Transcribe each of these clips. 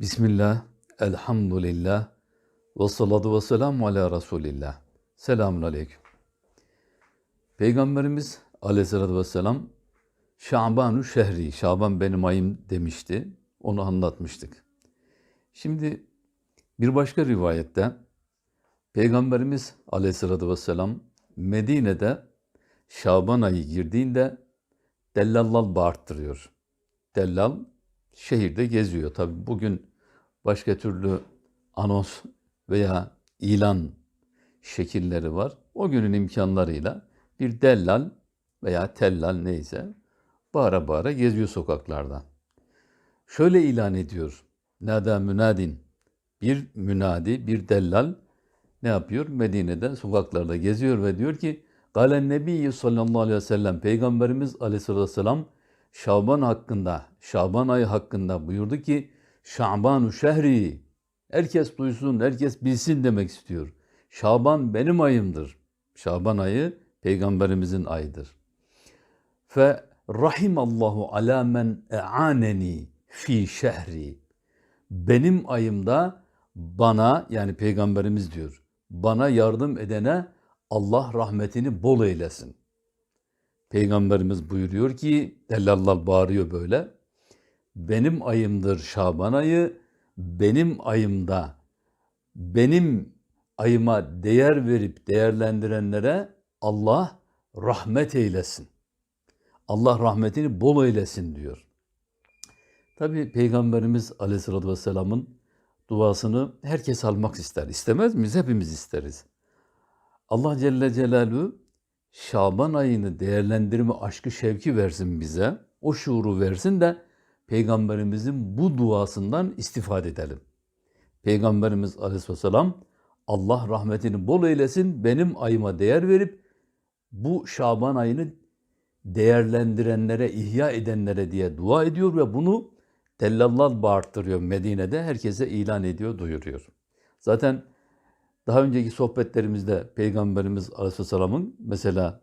Bismillah, elhamdülillah, ve salatu ve selamu ala Resulillah. Selamun aleyküm. Peygamberimiz aleyhissalatü vesselam Şabanu şehri, Şaban benim ayım demişti. Onu anlatmıştık. Şimdi bir başka rivayette Peygamberimiz aleyhissalatü vesselam Medine'de Şaban ayı girdiğinde dellallar bağırttırıyor. Dellal şehirde geziyor. Tabi bugün başka türlü anons veya ilan şekilleri var. O günün imkanlarıyla bir dellal veya tellal neyse bağıra bağıra geziyor sokaklarda. Şöyle ilan ediyor. Nada münadin. Bir münadi, bir dellal ne yapıyor? Medine'de sokaklarda geziyor ve diyor ki Galen Nebi sallallahu aleyhi ve sellem Peygamberimiz aleyhissalatü vesselam Şaban hakkında, Şaban ayı hakkında buyurdu ki Şabanu şehri herkes duysun, herkes bilsin demek istiyor. Şaban benim ayımdır. Şaban ayı peygamberimizin ayıdır. Fe rahimallahu ala men e'aneni fi şehri. Benim ayımda bana yani peygamberimiz diyor. Bana yardım edene Allah rahmetini bol eylesin. Peygamberimiz buyuruyor ki, dellallar bağırıyor böyle. Benim ayımdır Şaban ayı, benim ayımda, benim ayıma değer verip değerlendirenlere Allah rahmet eylesin. Allah rahmetini bol eylesin diyor. Tabi Peygamberimiz aleyhissalatü vesselamın duasını herkes almak ister. İstemez miyiz? Hepimiz isteriz. Allah Celle Celaluhu Şaban ayını değerlendirme aşkı şevki versin bize. O şuuru versin de Peygamberimizin bu duasından istifade edelim. Peygamberimiz aleyhisselam Allah rahmetini bol eylesin benim ayıma değer verip bu Şaban ayını değerlendirenlere, ihya edenlere diye dua ediyor ve bunu tellallar bağırttırıyor Medine'de. Herkese ilan ediyor, duyuruyor. Zaten daha önceki sohbetlerimizde Peygamberimiz Aleyhisselam'ın mesela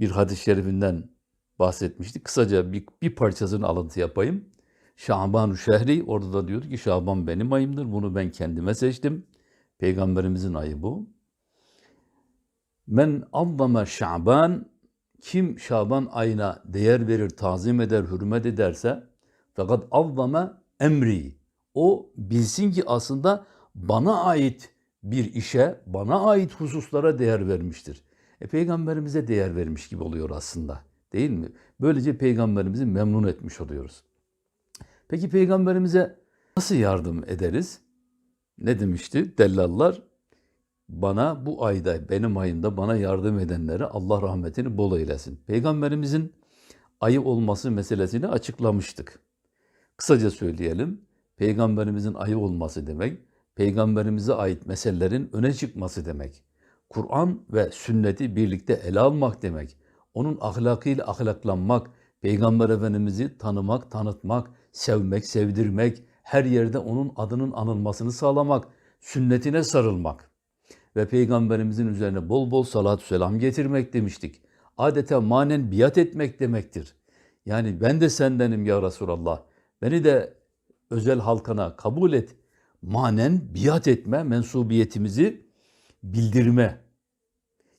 bir hadis-i şerifinden bahsetmiştik. Kısaca bir, bir parçasını alıntı yapayım. Şaban şehri orada da diyor ki Şaban benim ayımdır. Bunu ben kendime seçtim. Peygamberimizin ayı bu. Men azzama Şaban kim Şaban ayına değer verir, tazim eder, hürmet ederse fakat azzama emri. O bilsin ki aslında bana ait bir işe, bana ait hususlara değer vermiştir. E, peygamberimize değer vermiş gibi oluyor aslında. Değil mi? Böylece peygamberimizi memnun etmiş oluyoruz. Peki peygamberimize nasıl yardım ederiz? Ne demişti? Dellallar bana bu ayda, benim ayımda bana yardım edenlere Allah rahmetini bol eylesin. Peygamberimizin ayı olması meselesini açıklamıştık. Kısaca söyleyelim. Peygamberimizin ayı olması demek, peygamberimize ait meselelerin öne çıkması demek. Kur'an ve sünneti birlikte ele almak demek. Onun ahlakıyla ahlaklanmak, peygamber efendimizi tanımak, tanıtmak, sevmek, sevdirmek, her yerde onun adının anılmasını sağlamak, sünnetine sarılmak ve peygamberimizin üzerine bol bol salatü selam getirmek demiştik. Adeta manen biat etmek demektir. Yani ben de sendenim ya Resulallah. Beni de özel halkana kabul et manen biat etme, mensubiyetimizi bildirme,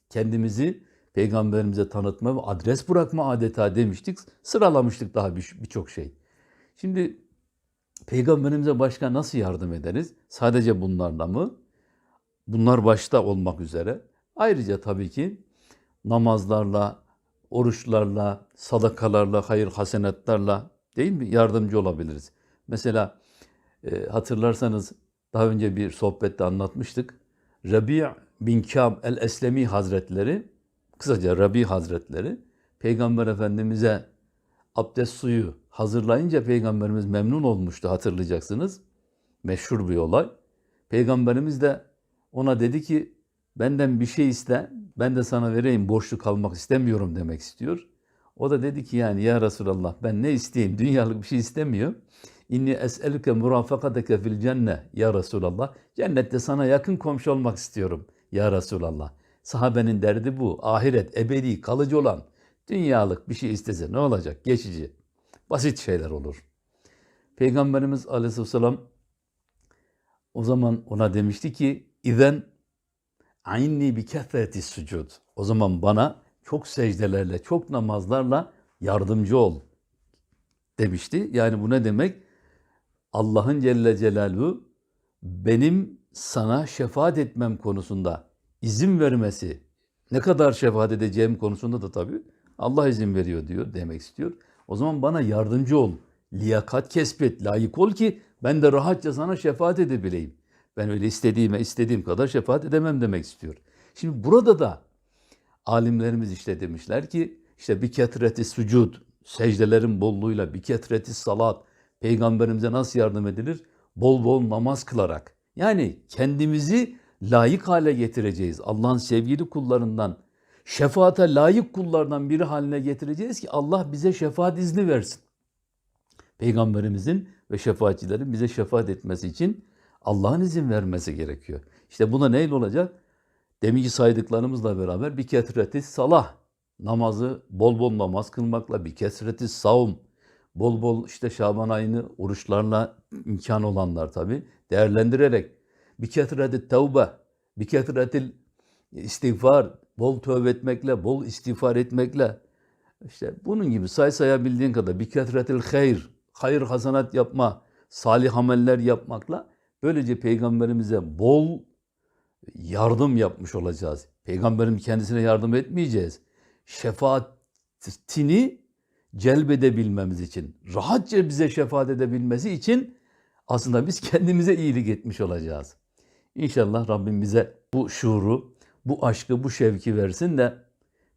kendimizi peygamberimize tanıtma ve adres bırakma adeta demiştik. Sıralamıştık daha birçok bir şey. Şimdi peygamberimize başka nasıl yardım ederiz? Sadece bunlarla mı? Bunlar başta olmak üzere. Ayrıca tabii ki namazlarla, oruçlarla, sadakalarla, hayır hasenatlarla değil mi yardımcı olabiliriz. Mesela e, hatırlarsanız daha önce bir sohbette anlatmıştık. Rabi' bin Kâb el-Eslemi Hazretleri, kısaca Rabi Hazretleri, Peygamber Efendimiz'e abdest suyu hazırlayınca Peygamberimiz memnun olmuştu hatırlayacaksınız. Meşhur bir olay. Peygamberimiz de ona dedi ki benden bir şey iste, ben de sana vereyim, borçlu kalmak istemiyorum demek istiyor. O da dedi ki yani ya Resulallah ben ne isteyeyim, dünyalık bir şey istemiyor. İnni es'elüke murafakateke fil cenne ya Resulallah. Cennette sana yakın komşu olmak istiyorum ya Resulallah. Sahabenin derdi bu. Ahiret, ebedi, kalıcı olan. Dünyalık bir şey istese ne olacak? Geçici. Basit şeyler olur. Peygamberimiz aleyhisselam O zaman ona demişti ki İzen aynni bi kethreti sucud. O zaman bana çok secdelerle, çok namazlarla yardımcı ol demişti. Yani bu ne demek? Allah'ın Celle Celaluhu benim sana şefaat etmem konusunda izin vermesi, ne kadar şefaat edeceğim konusunda da tabii Allah izin veriyor diyor demek istiyor. O zaman bana yardımcı ol. Liyakat kesbet, layık ol ki ben de rahatça sana şefaat edebileyim. Ben öyle istediğime istediğim kadar şefaat edemem demek istiyor. Şimdi burada da alimlerimiz işte demişler ki işte bir ketreti sucud, secdelerin bolluğuyla bir ketreti salat, peygamberimize nasıl yardım edilir? Bol bol namaz kılarak. Yani kendimizi layık hale getireceğiz. Allah'ın sevgili kullarından, şefaate layık kullardan biri haline getireceğiz ki Allah bize şefaat izni versin. Peygamberimizin ve şefaatçilerin bize şefaat etmesi için Allah'ın izin vermesi gerekiyor. İşte buna neyle olacak? Deminki saydıklarımızla beraber bir kesreti salah, namazı bol bol namaz kılmakla, bir kesreti savun, bol bol işte Şaban ayını oruçlarla imkan olanlar tabi değerlendirerek, bir kesreti tevbe, bir kesretil istiğfar, bol tövbe etmekle, bol istiğfar etmekle, işte bunun gibi say sayabildiğin kadar bir kesretil hayır, hayır hasanat yapma, salih ameller yapmakla böylece peygamberimize bol yardım yapmış olacağız. Peygamberin kendisine yardım etmeyeceğiz. Şefaatini celbedebilmemiz için, rahatça bize şefaat edebilmesi için aslında biz kendimize iyilik etmiş olacağız. İnşallah Rabbim bize bu şuuru, bu aşkı, bu şevki versin de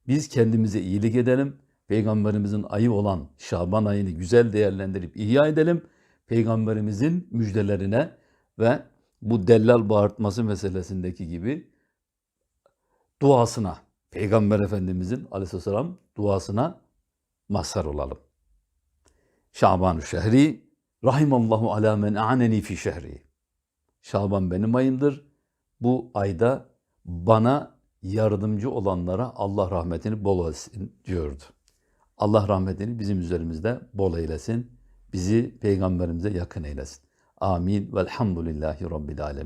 biz kendimize iyilik edelim. Peygamberimizin ayı olan Şaban ayını güzel değerlendirip ihya edelim. Peygamberimizin müjdelerine ve bu dellal bağırtması meselesindeki gibi duasına, Peygamber Efendimizin aleyhisselam duasına mazhar olalım. Şaban-ı şehri, rahimallahu ala men aneni fi şehri. Şaban benim ayımdır. Bu ayda bana yardımcı olanlara Allah rahmetini bol etsin diyordu. Allah rahmetini bizim üzerimizde bol eylesin. Bizi peygamberimize yakın eylesin. Amin. Velhamdülillahi Rabbil Alemin.